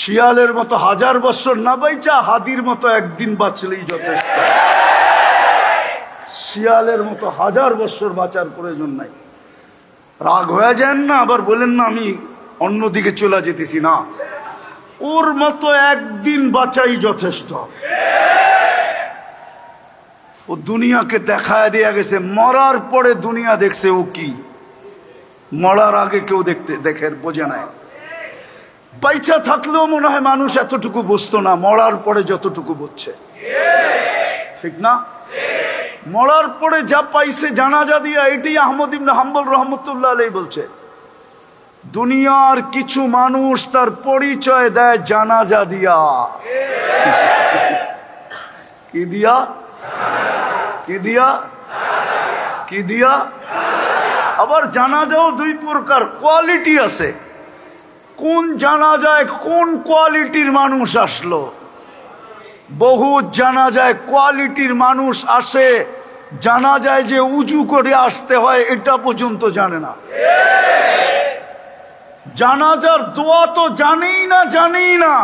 শিয়ালের মতো হাজার বছর না বাইচা হাদির মতো একদিন বাঁচলেই যথেষ্ট। শিয়ালের মতো হাজার বছর বাঁচার প্রয়োজন নাই। রাগ হয়ে যান না, আবার বলেন না, আমি অন্যদিকে চলে যেতেছি না। ওর মতো একদিন বাঁচাই যথেষ্ট। ও দুনিয়াকে দেখায় দেয়া গেছে, মরার পরে দুনিয়া দেখছে ও কি। মরার আগে কেউ দেখতে দেখে বোঝে নাই। বাইচা থাকলেও মনে হয় মানুষ এতটুকু বুঝতো না, মরার পরে যতটুকু বুঝছে। ঠিক না? মরার পরে যা পাইছে জানাজা দিয়া এটি আহমদ ইবনে হাম্বল রহমতুল্লাহ আলাই বলছে। দুনিয়ার কিছু মানুষ তার পরিচয় দেয় জানাজা দিয়া। কি দিয়া? কি দিয়া? কি দিয়া? আবার জানাজাও দুই প্রকার, কোয়ালিটি আছে। কোন জানা যায় কোন কোয়ালিটির মানুষ আসলো? বহু জানা যায় কোয়ালিটির মানুষ আসে জানা যায় যে উজু করে আসতে হয়, এটা পর্যন্ত জানে না। জানাজার দোয়া তো জানেই না জানেই না।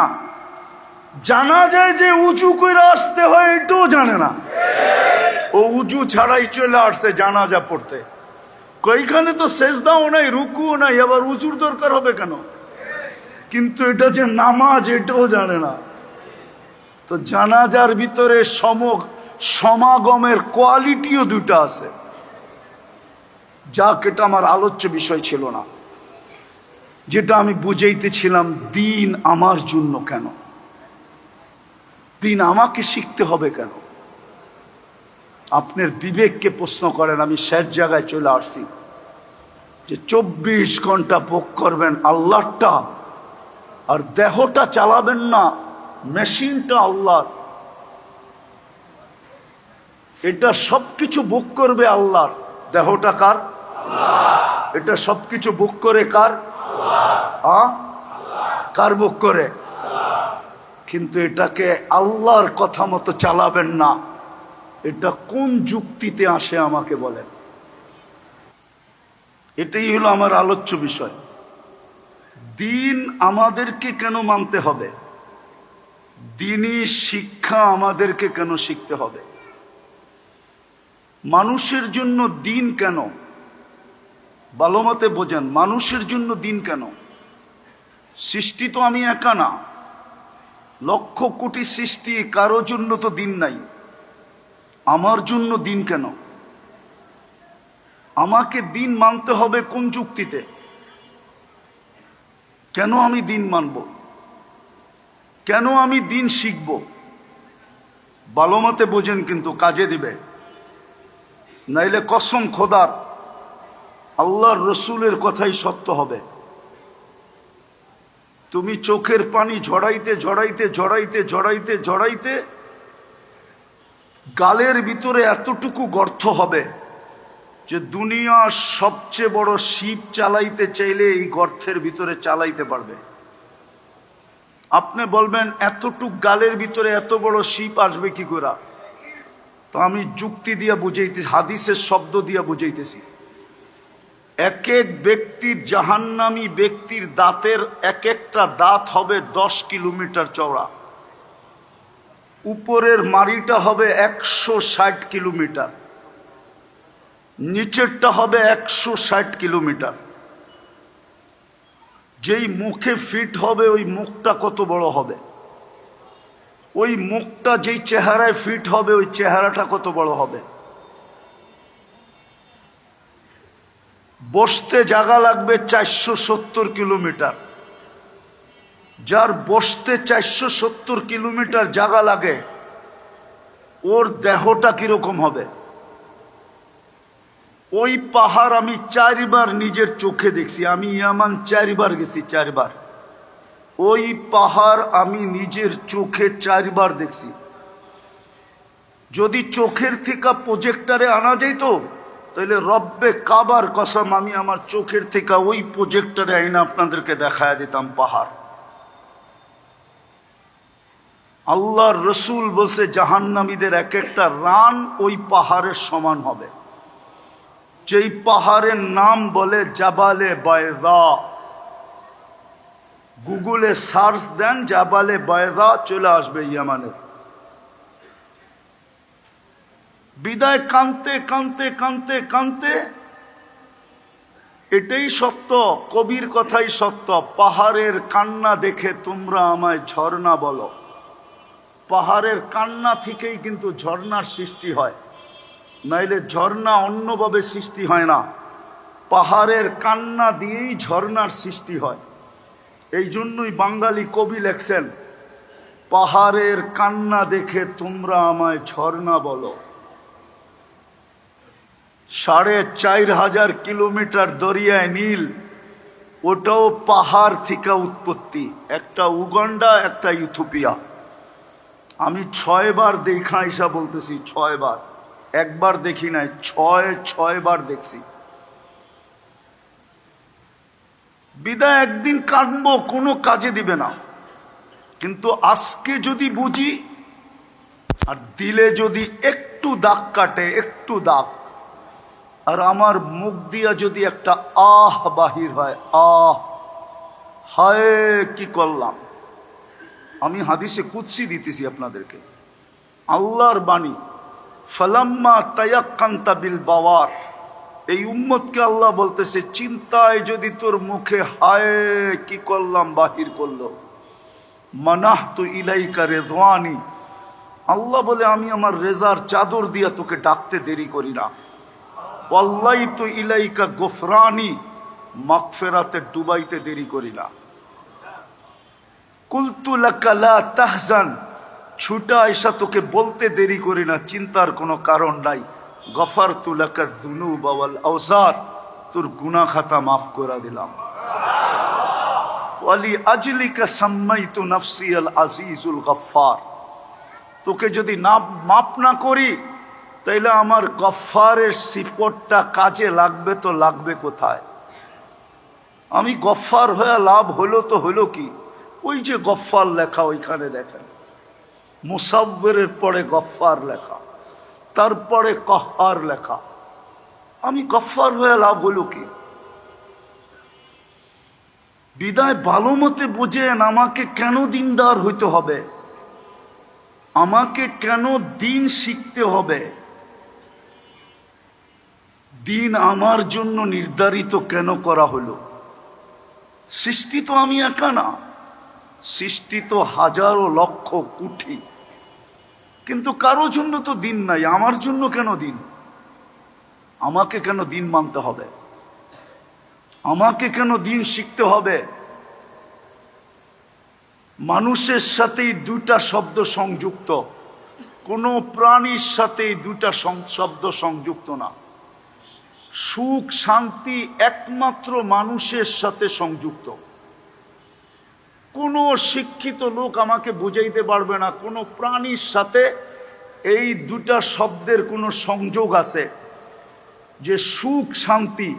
জানা যায় যে উঁচু করে আসতে হয়, এটাও জানে না। ও উঁচু ছাড়াই চলে আসছে জানাজা পড়তে। কইখানে তো শেষ দাও নাই, রুকুও নাই, আবার উঁচুর দরকার হবে কেন? কিন্তু এটা যে নামাজ, এটাও জানে না। তো জানাজার ভিতরে সম সমাগমের কোয়ালিটিও দুটো আছে। যাক, এটা আমার আলোচ্য বিষয় ছিল না। যেটা আমি বুঝাইতেছিলাম, দিন আমার জন্য কেন? দিন আমাকে শিখতে হবে কেন? আপনার বিবেককে প্রশ্ন করেন, আমি শেষ জায়গায় চলে আসছি। যে চব্বিশ ঘণ্টা ভোগ করবেন আল্লাহটা আর দেহটা চালাবেন না, মেশিনটা আল্লাহর। এটা সবকিছু বুক করবে আল্লাহর। দেহটা কার? এটা সবকিছু বুক করে কার? কার বুক করে? কিন্তু এটাকে আল্লাহর কথা মতো চালাবেন না। এটা কোন যুক্তিতে আসে আমাকে বলেন। এটাই হলো আমার আলোচ্য বিষয়। দিন আমাদেরকে কেন মানতে হবে? দিনই শিক্ষা আমাদেরকে কেন শিখতে হবে? মানুষের জন্য দিন কেন? ভালো মতে বোঝেন, মানুষের জন্য দিন কেন? সৃষ্টি তো আমি একা না। লক্ষ কোটি সৃষ্টি, কারও জন্য তো দিন নাই। আমার জন্য দিন কেন? আমাকে দিন মানতে হবে কোন যুক্তিতে? কেন আমি দিন মানব? কেন আমি দিন শিখব? ভালো মতে বোঝেন কিন্তু কাজে দিবে। নাইলে কসম খোদার, আল্লাহর রসুলের কথাই সত্য হবে। তুমি চোখের পানি ঝড়াইতে ঝড়াইতে ঝড়াইতে ঝড়াইতে ঝড়াইতে গালের ভিতরে এতটুকু গর্ত হবে। যে দুনিয়ার সবচেয়ে বড় শিপ চালাইতে চাইলে এই গর্তের ভিতরে চালাইতে পারবে। আপনি বলবেন, এতটুক গালের ভিতরে এত বড় শিপ আসবে কি করে? তো আমি যুক্তি দিয়া বুঝাইতেছি, হাদিসের শব্দ দিয়া বুঝাইতেছি। এক এক ব্যক্তির জাহান্নামী ব্যক্তির দাঁতের এক একটা দাঁত হবে দশ কিলোমিটার চওড়া। উপরের মাড়িটা হবে একশো ষাট কিলোমিটার। নিচেরটা হবে একশো ষাট কিলোমিটার। যেই মুখে ফিট হবে, ওই মুখটা কত বড় হবে? ওই মুখটা যেই চেহারায় ফিট হবে, ওই চেহারাটা কত বড় হবে? বসতে জায়গা লাগবে চারশো সত্তর কিলোমিটার। যার বসতে চারশো সত্তর কিলোমিটার জায়গা লাগে, ওর দেহটা কীরকম হবে? ওই পাহাড় আমি চারবার নিজের চোখে দেখছি, আমি ইয়ামান চারবার গেছি, চারবার। ওই পাহাড় আমি নিজের চোখে চারবার দেখছি। যদি চোখের থেকে প্রজেক্টারে আনা যেত তাহলে রব্বে কাবার কসম আমি আমার চোখের থেকে ওই প্রজেক্টারে আইনা আপনাদেরকে দেখায় দিতাম পাহাড়। আল্লাহর রসুল বলছে, জাহান্নামীদের এক একটা রান ওই পাহাড়ের সমান হবে। যেই পাহাড়ের নাম বলে জাবালে বায়দা গুগলে সার্চ দেন, জাবালে বয়দা চলে আসবে ইয়ামানের বিদায় কানতে কানতে কানতে কানতে, এটাই সত্য, কবির কথাই সত্য, পাহাড়ের কান্না দেখে তোমরা আমায় ঝর্ণা বলো। পাহাড়ের কান্না থেকেই কিন্তু ঝর্ণার সৃষ্টি হয়। নাইলে ঝর্ণা অন্যভাবে সৃষ্টি হয় না। পাহাড়ের কান্না দিয়েই ঝর্ণার সৃষ্টি হয়। এই জন্যই বাঙালি কবি লেখছেন, পাহাড়ের কান্না দেখে তোমরা আমায় ঝর্ণা বলো। সাড়ে চার হাজার কিলোমিটার দরিয়ায় নীল, ওটাও পাহাড় থেকে উৎপত্তি, একটা উগান্ডা, একটা ইথোপিয়া আমি ছয়বার দেখা ইসা বলতেছি, ছয়বার। একবার দেখি নাই, ছয় ছয় বার দেখছি। বিদায় একদিন কাটবো কোনো কাজে দিবে না। কিন্তু আজকে যদি বুঝি, আর দিলে যদি একটু দাগ কাটে, একটু দাগ, আর আমার মুখ দিয়া যদি একটা আহ বাহির হয়, আহ, হায়, কি করলাম? আমি হাদিসে কুৎসি দিতেছি আপনাদেরকে। আল্লাহর বাণী। ফালাম্মা তায়াক্কান্তা বিল বাওয়ার। এই উম্মতকে আল্লাহ বলতেছে, চিন্তায় যদি তোর মুখে হায়, কি করলাম, বাহির করল? মানাহ তো ইলাইকা রেজওয়ানি আল্লাহ বলে, আমি আমার রেজার চাদর দিয়া তোকে ডাকতে দেরি করি না। অল্লাই তো ইলাইকা গোফরানি। মাগফেরাতে ডুবাইতে দেরি করি না। কুলতুলাকালা তাহজান। ছুটা আয়সা তোকে বলতে দেরি করি না, চিন্তার কোনো কারণ নাই। গফার তুলাকা দুনু বাওয়াল আওসার তোর গুনা খাতা মাফ করে দিলাম। ওয়ালি আজলিকা সাম্মাইতু নফসি আল আজিজুল গফার তোকে যদি না মাপ না করি, তাইলে আমার গফারের সিপটটা কাজে লাগবে তো লাগবে কোথায়? আমি গফার হয়ে লাভ হলো তো হলো কি? ওই যে গফার লেখা ওইখানে দেখেন। মুসাব্বেরের পরে গফার লেখা, তারপরে কহার লেখা। আমি গফার হয়ে লাভ হলো কি? বিদায় ভালো মতে বুঝেন আমাকে কেন দিনদার হইতে হবে? আমাকে কেন দিন শিখতে হবে? দিন আমার জন্য নির্ধারিত কেন করা হলো? সৃষ্টি তো আমি একা না, সৃষ্টি তো হাজারো লক্ষ কোটি কিন্তু কারও জন্য তো দিন নাই, আমার জন্য কেন দিন? আমাকে কেন দিন মানতে হবে? আমাকে কেন দিন শিখতে হবে? মানুষের সাথেই দুটা শব্দ সংযুক্ত। কোনো প্রাণীর সাথেই দুটা শব্দ সংযুক্ত না। সুখ, শান্তি একমাত্র মানুষের সাথে সংযুক্ত। কোনো শিক্ষিত লোক আমাকে বুঝাইতে পারবে না। কোনো প্রাণীর সাথে এই দুটা শব্দের কোনো সংযোগ আছে যে সুখ, শান্তি,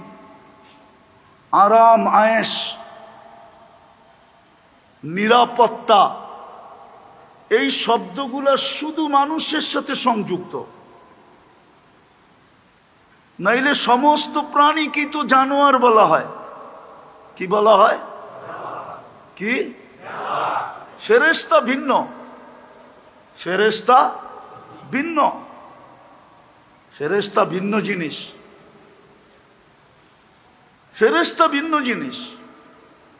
আরাম আয়েস নিরাপত্তা, এই শব্দগুলো শুধু মানুষের সাথে সংযুক্ত। নাইলে সমস্ত প্রাণীকে তো জানোয়ার বলা হয়। কি বলা হয়? কি? ফেরেস্তা ভিন্ন। ফেরেস্তা ভিন্ন। ফেরেস্তা ভিন্ন জিনিস। ফেরেস্তা ভিন্ন জিনিস।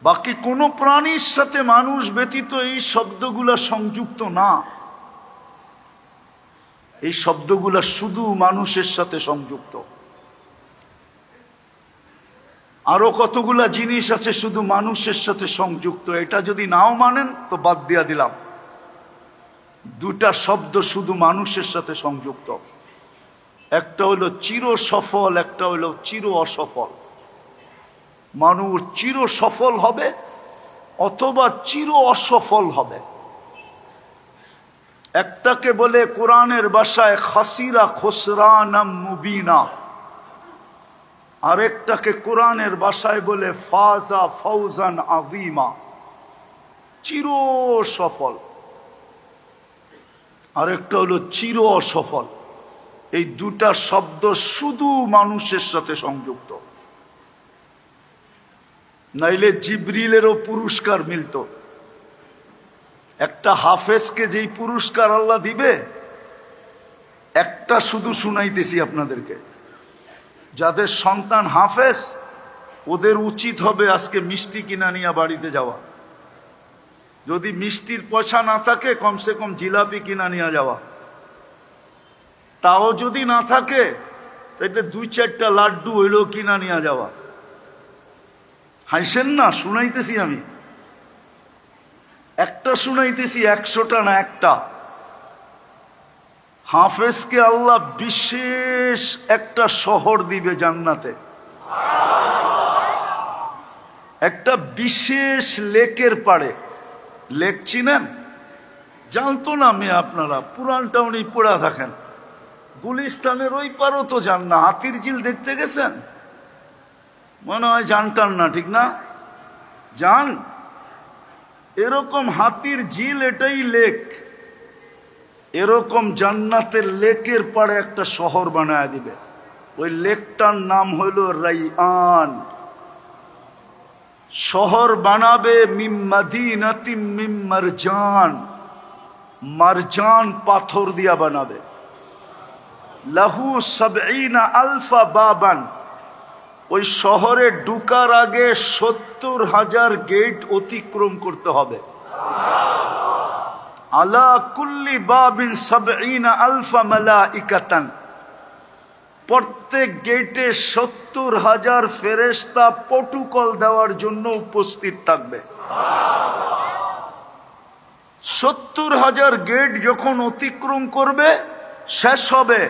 বাকি কোনো প্রাণীর সাথে মানুষ ব্যতীত এই শব্দগুলা সংযুক্ত না। এই শব্দগুলা শুধু মানুষের সাথে সংযুক্ত। আরও কতগুলা জিনিস আছে শুধু মানুষের সাথে সংযুক্ত? এটা যদি নাও মানেন, তো বাদ দিয়া দিলাম। দুটা শব্দ শুধু মানুষের সাথে সংযুক্ত। একটা হলো চির সফল একটা হলো চির অসফল মানুষ চির সফল হবে অথবা চির অসফল হবে। একটাকে বলে কোরআনের বাসায় খাসিরা খসরানাম মুবিনা। আরেকটাকে কোরআনের বাসায় বলে ফাজা ফৌজান আদিমা চির সফল আরেকটা হলো চির অসফল এই দুটা শব্দ শুধু মানুষের সাথে সংযুক্ত। নাইলে জিব্রিলেরও পুরস্কার মিলত। একটা হাফেজকে যেই পুরস্কার আল্লাহ দিবে, একটা শুধু শুনাইতেছি আপনাদেরকে। যাদের সন্তান হাফেজ, ওদের উচিত হবে আজকে মিষ্টি কিনা নিয়ে বাড়িতে যাওয়া। যদি মিষ্টির পয়সা না থাকে, কমসে কম জিলাপি কিনা নিয়ে যাওয়া। তাও যদি না থাকে, তাহলে দুই চারটা লাড্ডু হইল কিনা নিয়ে যাওয়া। হাইসেন না, শুনাইতেছি আমি। একটা শুনাইতেছি, একশোটা না একটা? হাফেজকে আল্লাহ বিশেষ একটা শহর দিবে জান্নাতে। একটা বিশেষ লেকের পাড়ে। লেক চিনেন? জানতো না মেয়ে আপনারা পুরানটা উনি পড়া থাকেন। গুলিস্তানের ওই পারও তো যান না, হাতির ঝিল দেখতে গেছেন? মনে হয় জানটান না, ঠিক না? যান। এরকম হাতির ঝিল এটাই লেক। এরকম জান্নাতের লেকের পাড়ে একটা শহর বানায় দিবে। ওই লেকটার নাম হইল রাইআন। শহর বানাবে মিম্মাদিনাতিম মিম মারজান। মারজান পাথর দিয়া বানাবে। লাহু সাবঈনা আলফা বাবান। ওই শহরে ঢুকার আগে সত্তর হাজার গেট অতিক্রম করতে হবে। আলা কুল্লি বাবিন সাবঈনা আলফা মালাইকাতান। প্রত্যেক গেটে সত্তর হাজার ফেরেস্তা প্রটোকল দেওয়ার জন্য উপস্থিত থাকবে। সত্তর হাজার গেট যখন অতিক্রম করবে, শেষ হবে।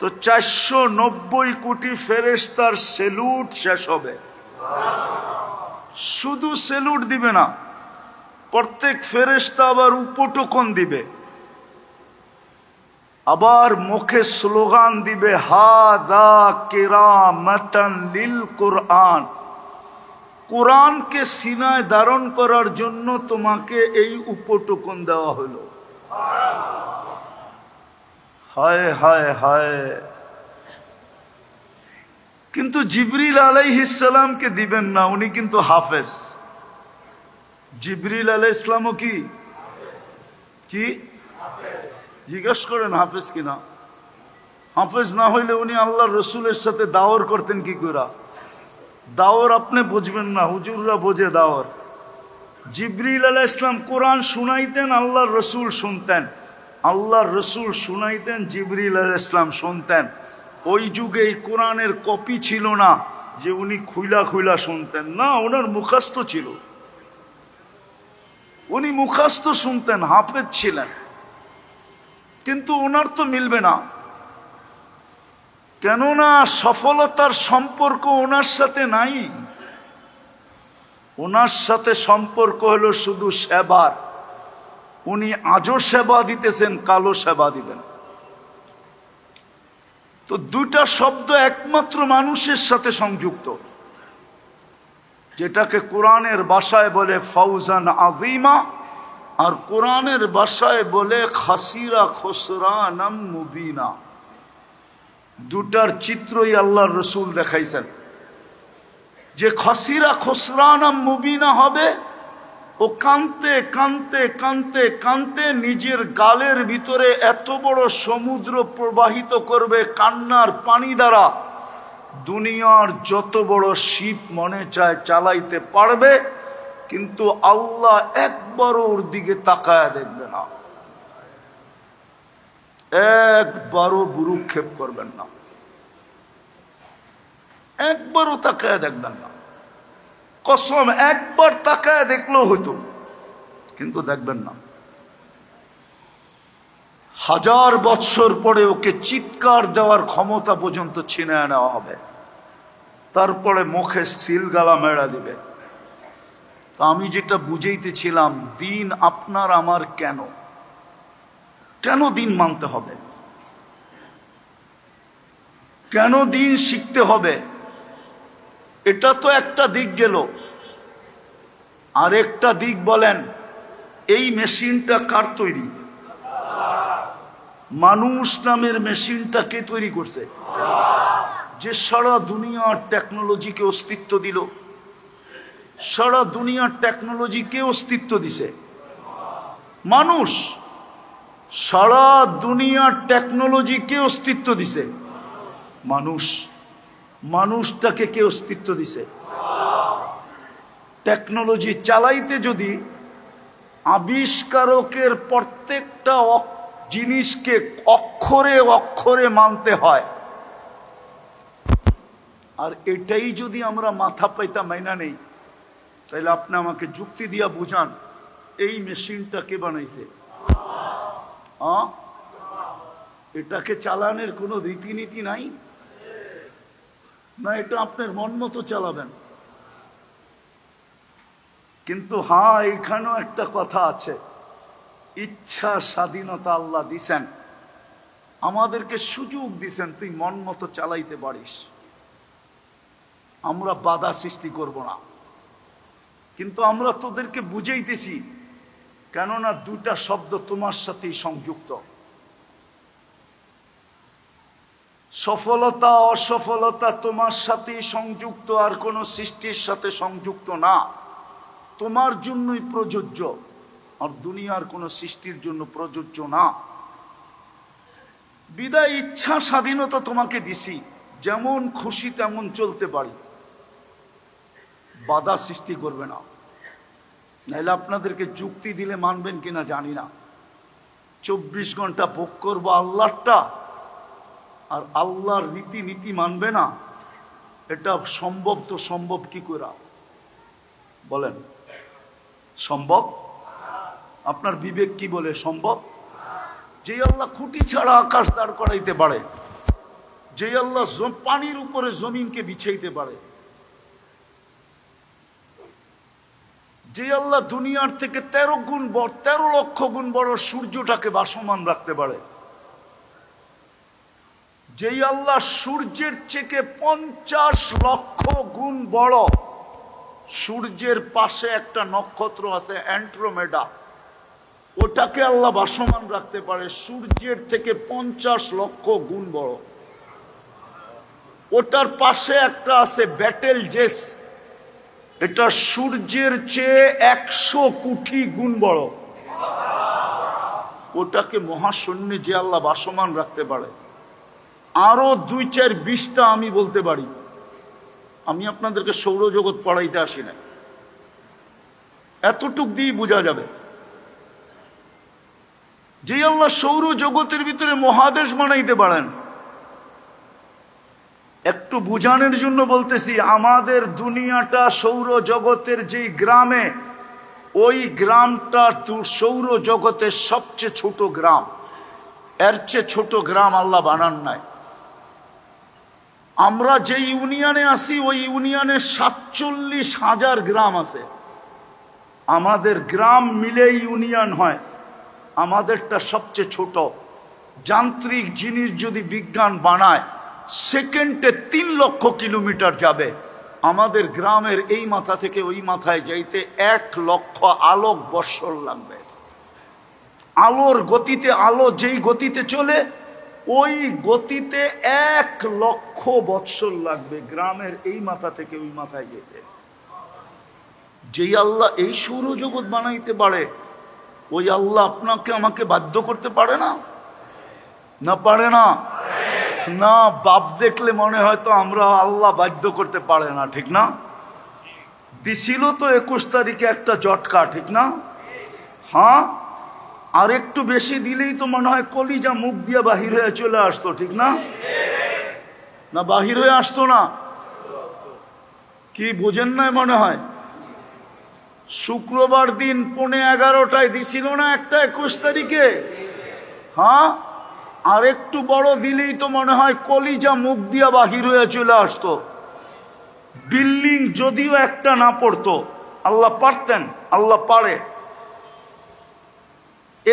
তো চারশো নব্বই কোটি ফেরেস্তার সেলুট শেষ হবে। শুধু সেলুট দিবে না প্রত্যেক ফেরেস্তা আবার উপটোকন দিবে। আবার মুখে স্লোগান দিবে হা দা কেরামাতান লিল কোরআন। কোরআনকে সিনায় ধারণ করার জন্য তোমাকে এই উপটোকন দেওয়া হলো। হায় হায় হায়। কিন্তু জিবরিল আলাইহিসালামকে দিবেন না, উনি কিন্তু হাফেজ। জিবরিল আলাই ইসলামও কি? কি? জিজ্ঞেস করেন, হাফেজ কিনা? হাফেজ না হইলে উনি আল্লাহ রসুলের সাথে দাওয়ার করতেন কি করে দাওয়ার আপনি বুঝবেন না, হুজুররা বোঝে দাওয়ার। জিবরিল আলাহ ইসলাম কোরআন শুনাইতেন, আল্লাহর রসুল শুনতেন। আল্লাহর রসুল শুনাইতেন, জিবরিল আলাহ ইসলাম শুনতেন। ওই যুগে এই কোরআনের কপি ছিল না যে উনি খুইলা খুইলা শুনতেন। না, ওনার মুখাস্ত ছিল। উনি মুখাস্ত শুনতেন, হাফেজ ছিলেন। কিন্তু ওনার তো মিলবে না। কেননা সফলতার সম্পর্ক ওনার সাথে নাই। ওনার সাথে সম্পর্ক হলো শুধু সেবার। উনি আজও সেবা দিতেছেন কালো সেবা দিবেন। তো দুইটা শব্দ একমাত্র মানুষের সাথে সংযুক্ত। যেটাকে কোরআনের বাসায় বলে ফৌজান আজিমা আর কোরআনের বাসায় বলে খাসিরা খসরানাম মুবিনা। দুটার চিত্রই আল্লাহর রসুল দেখাইছেন। যে খসিরা খসরানাম মুবিনা হবে, ও কানতে কানতে কানতে কানতে নিজের গালের ভিতরে এত বড় সমুদ্র প্রবাহিত করবে কান্নার পানি দ্বারা। দুনিয়ার যত বড় শিপ মনে চায় চালাইতে পারবে, কিন্তু আল্লাহ একবারও ওর দিকে তাকায় দেখবে না। একবারও বুরুক্ষেপ করবেন না। একবারও তাকায় দেখবেন না। কসম, একবার তাকায় দেখলেও হইতো, কিন্তু দেখবেন না। হাজার বৎসর পরে ওকে চিৎকার দেওয়ার ক্ষমতা পর্যন্ত ছিনে নেওয়া হবে। তারপরে মুখে সিল গালা মেড়া দিবে। তো আমি যেটা বুঝাইতেছিলাম, দিন আপনার আমার কেন? কেন দিন মানতে হবে? কেন দিন শিখতে হবে? এটা তো একটা দিক গেল। আরেকটা দিক বলেন, এই মেশিনটা কার তৈরি? মানুষ নামের মেশিনটা কে তৈরি করছে? যে সারা দুনিয়ার টেকনোলজিকে অস্তিত্ব দিল। সারা দুনিয়ার টেকনোলজি কে অস্তিত্ব দিছে। মানুষ সারা দুনিয়ার টেকনোলজি কে অস্তিত্ব দিছে। মানুষ, মানুষটাকে কে অস্তিত্ব দিছে? টেকনোলজি চালাইতে যদি আবিষ্কারকের প্রত্যেকটা অক- জিনিসকে অক্ষরে অক্ষরে মানতে হয়। আর এটাই যদি আমরা মাথা পাইতা মাইনা নেই, তাহলে আপনি আমাকে যুক্তি দিয়া বুঝান, এই মেশিনটা কে বানাইছে? এটাকে চালানোর কোনো রীতিনীতি নাই? না, এটা আপনার মন মতো চালাবেন। কিন্তু হ্যাঁ এখানেও একটা কথা আছে। ইচ্ছা, স্বাধীনতা আল্লাহ দিছেন। আমাদেরকে সুযোগ দিছেন, তুই মন মতো চালাইতে পারিস। আমরা বাধা সৃষ্টি করব না। কিন্তু আমরা তোদেরকে বুঝাইতেছি, কেননা দুটা শব্দ তোমার সাথেই সংযুক্ত। সফলতা, অসফলতা তোমার সাথেই সংযুক্ত, আর কোনো সৃষ্টির সাথে সংযুক্ত না। তোমার জন্যই প্রযোজ্য। আর দুনিয়ার কোনো সৃষ্টির জন্য প্রযোজ্য না। বিদায় ইচ্ছা স্বাধীনতা তোমাকে দিছি, যেমন খুশি তেমন চলতে পারি। বাধা সৃষ্টি করবে না। নাহলে আপনাদেরকে যুক্তি দিলে মানবেন কিনা জানি না। চব্বিশ ঘণ্টা ভোগ করব আল্লাহটা আর আল্লাহর রীতি নীতি মানবে না। এটা সম্ভব তো সম্ভব কি করে? বলেন, সম্ভব? আপনার বিবেক কি বলে সম্ভব? যে আল্লাহ খুঁটি ছাড়া আকাশ দাঁড় করাইতে পারে, যে আল্লাহ পানির উপরে জমিনকে বিছাইতে পারে, যে আল্লাহ দুনিয়ার থেকে তেরো গুণ বড় তেরো লক্ষ গুণ বড় সূর্যটাকে বাসমান রাখতে পারে, যেই আল্লাহ সূর্যের থেকে পঞ্চাশ লক্ষ গুণ বড়, সূর্যের পাশে একটা নক্ষত্র আছে অ্যান্ট্রোমেডা ওটাকে আল্লাহ বাসমান রাখতে পারে। সূর্যের থেকে পঞ্চাশ লক্ষ গুণ বড়। ওটার পাশে একটা আছে ব্যাটেল জেস এটা সূর্যের চেয়ে একশো কোটি গুণ বড়। ওটাকে মহাশূন্যে যে আল্লাহ বাসমান রাখতে পারে। আরও দুই চার বিশটা আমি বলতে পারি। আমি আপনাদেরকে সৌরজগৎ পড়াইতে আসি না। এতটুক দিয়ে বোঝা যাবে। যে আল্লাহ সৌর জগতের ভিতরে মহাদেশ বানাইতে পারেন। একটু বুঝানোর জন্য বলতেছি, আমাদের দুনিয়াটা সৌর জগতের যেই গ্রামে, ওই গ্রামটা সৌর জগতের সবচেয়ে ছোট গ্রাম। এর চেয়ে ছোট গ্রাম আল্লাহ বানান নাই। আমরা যে ইউনিয়নে আছি, ওই ইউনিয়নে সাতচল্লিশ হাজার গ্রাম আছে। আমাদের গ্রাম মিলে ইউনিয়ন হয়। আমাদেরটা সবচেয়ে ছোট। যান্ত্রিক জিনিস যদি বিজ্ঞান বানায়, সেকেন্ডে তিন লক্ষ কিলোমিটার যাবে। আমাদের গ্রামের এই মাথা থেকে ওই মাথায় যাইতে এক লক্ষ আলোক বৎসর লাগবে। আলোর গতিতে, আলো যেই গতিতে চলে, ওই গতিতে এক লক্ষ বৎসর লাগবে গ্রামের এই মাথা থেকে ওই মাথায় যেতে। যেই আল্লাহ এই সৌরজগৎ বানাইতে পারে ওই আল্লাহ আপনাকে আমাকে বাধ্য করতে পারে না? না পারে না? না, বাপ দেখলে মনে হয় তো আমরা আল্লাহ বাধ্য করতে পারে না, ঠিক না? দিছিল তো একুশ তারিখে একটা জটকা ঠিক না? হ্যাঁ? আর একটু বেশি দিলেই তো মনে হয় কলিজা মুখ দিয়ে বাহির হয়ে চলে আসতো, ঠিক না? না, বাহির হয়ে আসতো না। কি বোঝেন নাই মনে হয়? শুক্রবার দিন পৌনে এগারোটায় দিছিল না একটা একুশ তারিখে? হ্যাঁ? আর একটু বড় দিলেই তো মনে হয় কলিজা মুখ দিয়া বাহির হয়ে চলে আসতো। বিল্ডিং যদিও একটা না পড়তো, আল্লাহ পারতেন, আল্লাহ পারে।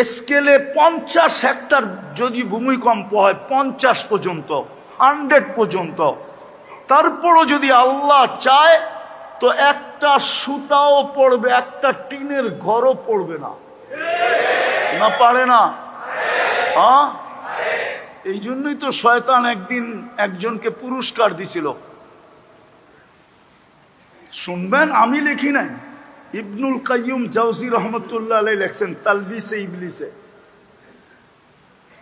স্কেলে পঞ্চাশ হেক্টর যদি ভূমিকম্প হয়, পঞ্চাশ পর্যন্ত, হান্ড্রেড পর্যন্ত। তারপরও যদি আল্লাহ চায় তো একটা সুতাও পড়বে, একটা টিনের ঘরও পড়বে না। না পারে না? হ্যাঁ? এই জন্যই তো শয়তান একদিন একজনকে পুরস্কার দিছিল। শুনবেন, আমি লিখি নাই। ইবনুল কাইয়ুম জাউজি রহমতুল্লাহ লেখছেন, তালবিসে ইবলিসে।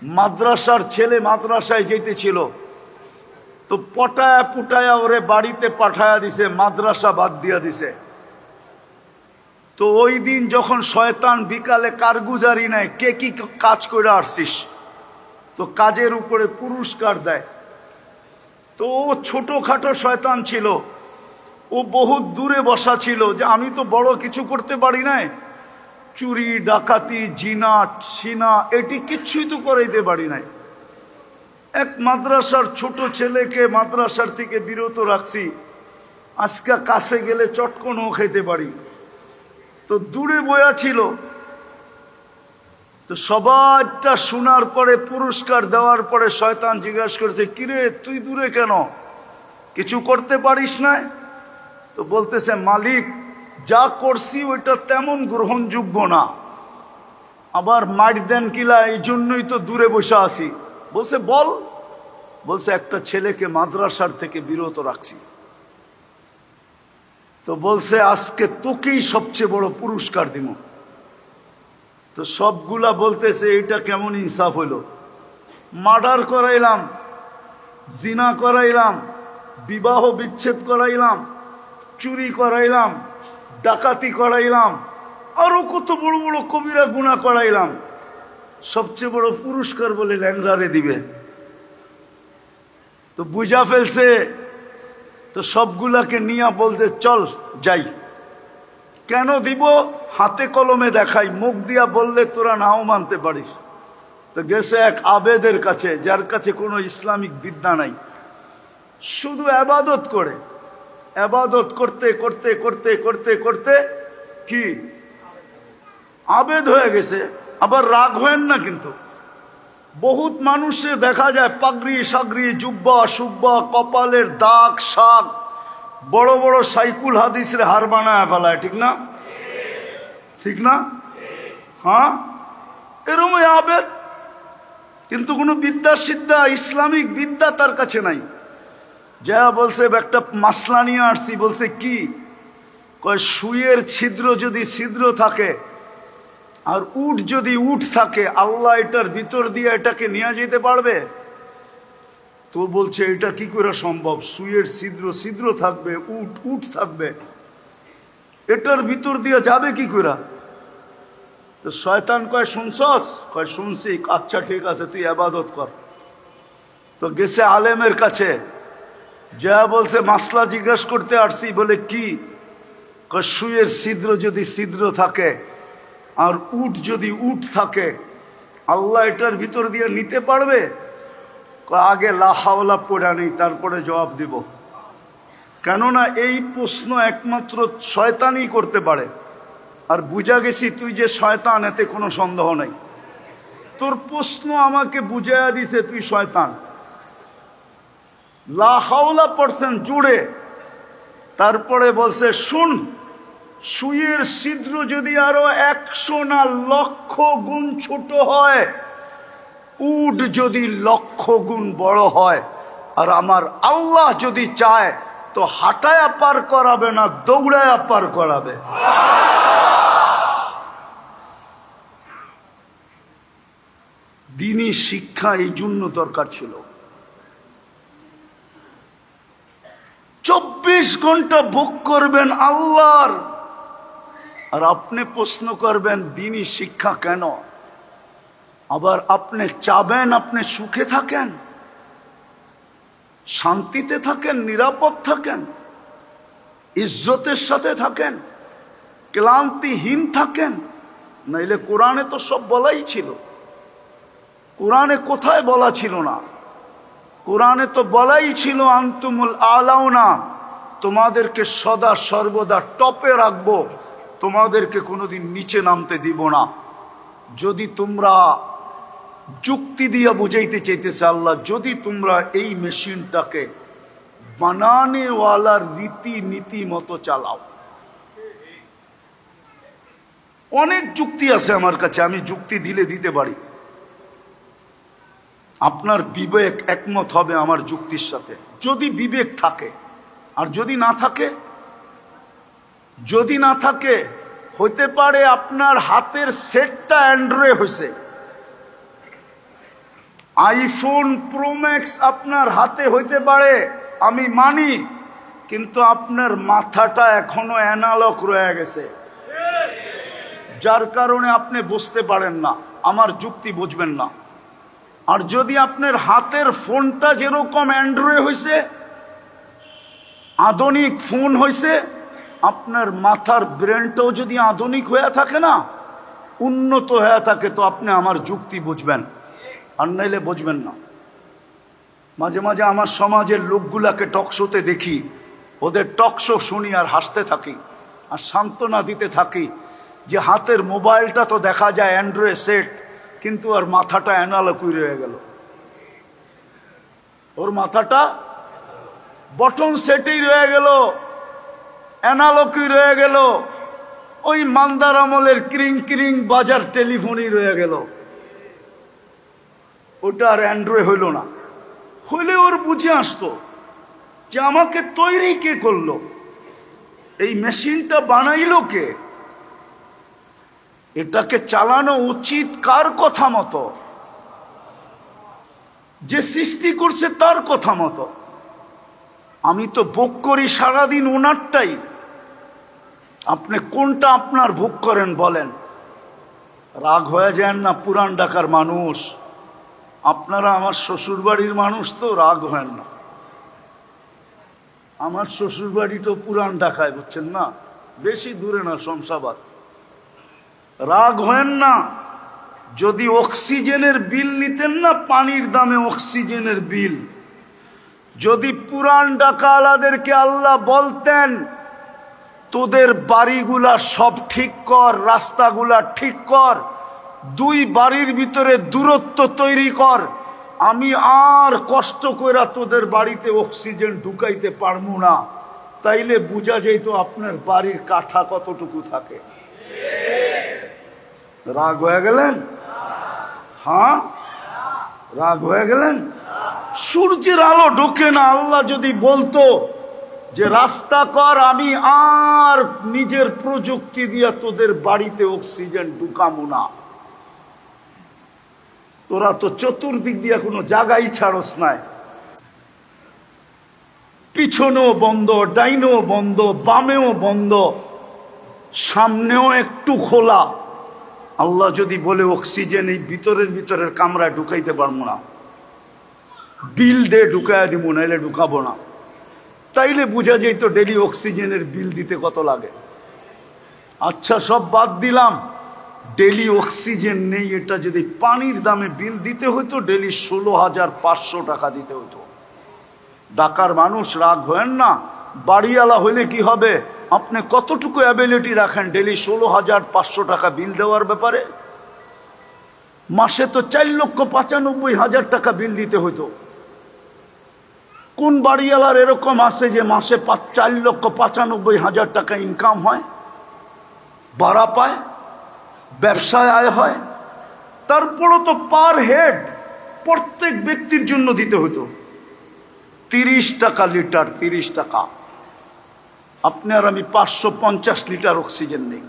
মাদ্রাসার ছেলে মাদ্রাসায় যেতেছিল তো পটায়া পুটায়া ওরে বাড়িতে পাঠায়া দিছে, মাদ্রাসা বাদ দিয়া দিছে। তো ওই দিন যখন শয়তান বিকালে কারগুজারি নেয়, কে কি কাজ করে আসছিস? তো কাজের উপরে পুরস্কার দেয়। তো ও ছোটখাটো শয়তান ছিল। ও বহুত দূরে বসা ছিল যে আমি তো বড় কিছু করতে পারি নাই। চুরি, ডাকাতি জিনাট সিনা, এটি কিচ্ছুই তো করাইতে পারি নাই। এক মাদ্রাসার ছোট ছেলেকে মাদ্রাসার থেকে বিরত রাখছি। আজকে কাছে গেলে চটকনও খেতে পারি। তো দূরে বয়া ছিল। তো সবাইটা শোনার পরে, পুরস্কার দেওয়ার পরে শয়তান জিজ্ঞাসা করেছে, কিরে, তুই দূরে কেন? কিছু করতে পারিস না? তো বলতেছে, মালিক, যা করছি ওইটা তেমন গ্রহণযোগ্য না। আবার মার দেন কিলা এই জন্যই তো দূরে বসে আছি। বলছে, বল। বলছে, একটা ছেলেকে মাদ্রাসার থেকে বিরত রাখছি। তো বলছে, আজকে তোকেই সবচেয়ে বড় পুরস্কার দিব। তো সবগুলা বলতেছে এটা কেমন ইনসাফ হইল? মার্ডার করাইলাম, জিনা করাইলাম, বিবাহ বিচ্ছেদ করাইলাম, চুরি করাইলাম, ডাকাতি করাইলাম, আরও কত বড় বড় কবিরা গুণা করাইলাম। সবচেয়ে বড় পুরস্কার বলে ল্যাংরারে দিবে। তো বুঝা ফেলছে, তো সবগুলাকে নিয়ে বলতে চল, যাই। কেন দিব? হাতে কলমে দেখাই, মুখ দিয়া বললে তোরা নাও মানতে পারিস। তো গেছে এক আবেদের কাছে, যার কাছে কোনো ইসলামিক বিদ্যা নাই। শুধু আবাদত করে। আবাদত করতে করতে করতে করতে করতে কি? আবেদ হয়ে গেছে। আবার রাগ হয়েন না কিন্তু। বহুত মানুষে দেখা যায় পাগড়ি সাগরি জুব্বা, সুব্বা, কপালের দাগ, শাক, বড় বড় সাইকুল হাদিসের হার বানায় ফেলায়, ঠিক না? ঠিক না? হ্যাঁ? এরম আবেদ। কিন্তু কোনো বিদ্যা সিদ্ধা, ইসলামিক বিদ্যা তার কাছে নাই। যা বলছে একটা মাসলা নিয়ে আসছি। বলছে, কি? কয়, সুয়ের ছিদ্র যদি ছিদ্র থাকে আর উট যদি উট থাকে, আল্লাহ এটার ভিতর দিয়ে এটাকে নিয়ে যেতে পারবে? তো বলছে, এটা কি করে সম্ভব? সুয়ের ছিদ্র ছিদ্র থাকবে, উট উট থাকবে। এটার ভিতর দিয়ে যাবে কি করে? তো শয়তান কয়, শুনছস? কয়, শুনছি। আচ্ছা ঠিক আছে, তুই আবাদত কর। তো গেছে আলেমের কাছে। যা বলছে, মাসলা জিজ্ঞাসা করতে আসছি। বলে, কি? কয়, সুয়ের ছিদ্র যদি ছিদ্র থাকে আর উট যদি উট থাকে, আল্লাহ এটার ভিতর দিয়ে নিতে পারবে? আগে লাহাওলা পড়া নেই, তারপরে জবাব দিব। কেননা এই প্রশ্ন একমাত্র শয়তানই করতে পারে। আর বুঝা গেছি তুই যে শয়তান, এতে কোনো সন্দেহ নাই। তোর প্রশ্ন আমাকে বুঝাইয়া দিছে, তুই শয়তান। লাহাওলা পড়ছেন জুড়ে, তারপরে বলছে, শুন সুইয়ের ছিদ্র যদি আরও একশো না লক্ষ গুণ ছোট হয় উড যদি লক্ষ গুণ বড় হয়, আর আমার আল্লাহ যদি চায়, তো হাঁটায়া পার করাবে না, দৌড়ায়া পার করাবে। দিনই শিক্ষা এই জন্য দরকার ছিল। চব্বিশ ঘণ্টা ভোগ করবেন আল্লাহর আর আপনি প্রশ্ন করবেন, দিনই শিক্ষা কেন? আবার, আপনি চাবেন, আপনি সুখে থাকেন, শান্তিতে থাকেন, নিরাপদ থাকেন, ইজ্জতের সাথে থাকেন, ক্লান্তিহীন থাকেন। নাইলে কোরআনে তো সব বলাই ছিল। কোরআনে কোথায় বলা ছিল না? কোরআনে তো বলাই ছিল, আন্তুমুল আলাও না তোমাদেরকে সদা সর্বদা টপে রাখব তোমাদেরকে কোনোদিন নিচে নামতে দিব না। যদি তোমরা যুক্তি দিয়া বুঝাইতে চাইতেছে আল্লাহ, যদি তোমরা এই মেশিনটাকে বানানেওয়ালার রীতি নীতি মতো চালাও। অনেক যুক্তি আছে আমার কাছে, আমি যুক্তি দিলে দিতে পারি। আপনার বিবেক একমত হবে আমার যুক্তির সাথে। যদি বিবেক থাকে, আর যদি না থাকে যদি না থাকে হতে পারে আপনার হাতের সেটটা অ্যান্ড্রয়েড হয়েছে আইফোন প্রোম্যাক্স আপনার হাতে হইতে পারে, আমি মানি, কিন্তু আপনার মাথাটা এখনও অ্যানালক রয়ে গেছে। যার কারণে আপনি বুঝতে পারেন না, আমার যুক্তি বুঝবেন না। আর যদি আপনার হাতের ফোনটা যেরকম অ্যান্ড্রয়েড হয়েছে আধুনিক ফোন হয়েছে আপনার মাথার ব্রেনটাও যদি আধুনিক হয়ে থাকে না, উন্নত হয়ে থাকে, তো আপনি আমার যুক্তি বুঝবেন। আর নাইলে বুঝবেন না। মাঝে মাঝে আমার সমাজের লোকগুলাকে টকশোতে দেখি, ওদের টকশো শুনি আর হাসতে থাকি, আর সান্ত্বনা দিতে থাকি যে হাতের মোবাইলটা তো দেখা যায় অ্যান্ড্রয়েড সেট কিন্তু আর মাথাটা অ্যানালকুই রয়ে গেল। ওর মাথাটা বটন সেটেই রয়ে গেল। অ্যানালকুই রয়ে গেল। ওই মান্দার আমলের ক্রিং ক্রিং বাজার টেলিফোনই রয়ে গেল। ওটা আর অ্যান্ড্রয়েড হইল না। হইলে ওর বুঝে আসতো যে আমাকে তৈরি কে করল। এই মেশিনটা বানাইলো কে? এটাকে চালানো উচিত কার কথা মতো? যে সৃষ্টি করছে তার কথা মতো। আমি তো ভোগ করি সারাদিন ওনারটাই। আপনি কোনটা আপনার ভোগ করেন বলেন? রাগ হয়ে যান না, পুরান ডাকার মানুষ? আপনারা আমার শ্বশুর বাড়ির মানুষ তো, রাগ হয় না। আমার শ্বশুর বাড়ি তো পুরান ঢাকায়, বুঝছেন না? বেশি দূরে না, শমশাবাদ। রাগ হয় না, যদি অক্সিজেনের বিল নিতেন না, পানির দামে অক্সিজেনের বিল। যদি পুরান ডাকালাদেরকে আল্লাহ বলতেন তোদের বাড়িগুলা সব ঠিক কর, রাস্তাগুলা ঠিক কর, দুই বাড়ির ভিতরে দূরত্ব তৈরি কর। আমি আর কষ্ট কইরা তোদের বাড়িতে অক্সিজেন ঢুকাইতে পারব না। তাইলে বোঝা যেত আপনার বাড়ির কাঠা কতটুকু থাকে। রাগ হয়ে গেলেন? হ্যাঁ? রাগ হয়ে গেলেন? সূর্যের আলো ঢোকে না, আল্লাহ যদি বলতো যে রাস্তা কর, আমি আর নিজের প্রযুক্তি দিয়া তোদের বাড়িতে অক্সিজেন ঢুকামো না। তোরা তো চতুর্দিক দিয়া কোনো জায়গাই ছাড়স নাই। পিছনেও বন্ধ, ডাইনেও বন্ধ, বামেও বন্ধ, সামনেও একটু খোলা। আল্লাহ যদি বলে অক্সিজেন এই ভিতরের ভিতরের কামরায় ঢুকাইতে পারব না, বিল দে ঢুকাইয়া দিব, নাইলে ঢুকাবো না। তাইলে বোঝা যেত ডেলি অক্সিজেনের বিল দিতে কত লাগে। আচ্ছা সব বাদ দিলাম। ডেলি অক্সিজেন নেই, এটা যদি পানির দামে বিল দিতে হতো ডেলি ষোলো হাজার পাঁচশো টাকা দিতে হতো ডাকার মানুষ রাগ হয়েন না, বাড়িওয়ালা হইলে কি হবে? আপনি কতটুকু অ্যাবিলিটি রাখেন ডেলি ষোলো হাজার পাঁচশো টাকা বিল দেওয়ার ব্যাপারে? মাসে তো চার লক্ষ পঁচানব্বই হাজার টাকা বিল দিতে হতো কোন বাড়িওয়ালার এরকম আছে যে মাসে পাঁচ- চার লক্ষ পঁচানব্বই হাজার টাকা ইনকাম হয়, ভাড়া পায়, ব্যবসায় আয় হয়, তারপরও তো পার হেড প্রত্যেক ব্যক্তির জন্য দিতে হতো। তিরিশ টাকা লিটার তিরিশ টাকা। আপনি আর আমি পাঁচশো পঞ্চাশ লিটার অক্সিজেন নেই।